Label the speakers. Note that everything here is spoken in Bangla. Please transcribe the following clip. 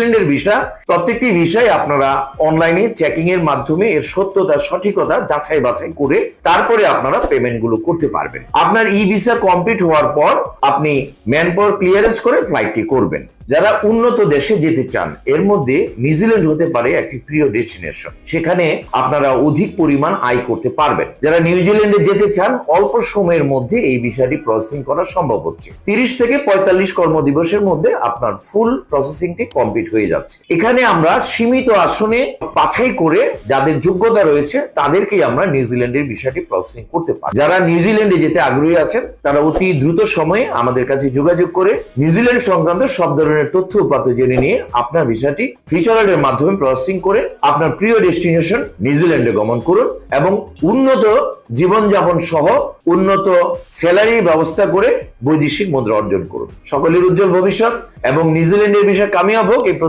Speaker 1: নিউজিল্যান্ডের ভিসা প্রত্যেকটি ভিসায় আপনারা অনলাইনে চেকিং এর মাধ্যমে এর সত্যতা, সঠিকতা যাচাই বাছাই করে তারপরে আপনারা পেমেন্টগুলো করতে পারবেন। আপনার ই ভিসা কমপ্লিট হওয়ার পর আপনি ম্যান পাওয়ার ক্লিয়ারেন্স করে ফ্লাইটটি করবেন। যারা উন্নত দেশে যেতে চান, এর মধ্যে নিউজিল্যান্ড হতে পারে একটি প্রিয় ডেস্টিনেশন সেখানে আপনারা অধিক পরিমাণ আয় করতে পারবেন। যারা নিউজিল্যান্ডে যেতে চান, অল্প সময়ের মধ্যে এই বিষয়টি প্রসেসিং করা সম্ভব হচ্ছে। তিরিশ থেকে পঁয়তাল্লিশ কর্মদিবসের মধ্যে আপনার ফুল প্রসেসিংটি কমপ্লিট হয়ে যাচ্ছে। এখানে আমরা সীমিত আসনে বাছাই করে যাদের যোগ্যতা রয়েছে, তাদেরকেই আমরা নিউজিল্যান্ডের বিষয়টি প্রসেসিং করতে পারি। যারা নিউজিল্যান্ডে যেতে আগ্রহী আছেন, তারা অতি দ্রুত সময়ে আমাদের কাছে যোগাযোগ করে নিউজিল্যান্ড সংক্রান্ত সব ধরনের তথ্য উপাত্ত জেনে নিয়ে আপনার ভিসাটি ফিচারের মাধ্যমে প্রসেসিং করে আপনার প্রিয় ডেস্টিনেশন নিউজিল্যান্ডে গমন করুন এবং উন্নত জীবনযাপন সহ উন্নত স্যালারি ব্যবস্থা করে বৈদেশিক মুদ্রা অর্জন করুন। সকলের উজ্জ্বল ভবিষ্যৎ এবং নিউজিল্যান্ডের বিষয়ে কামিয়াব হোক।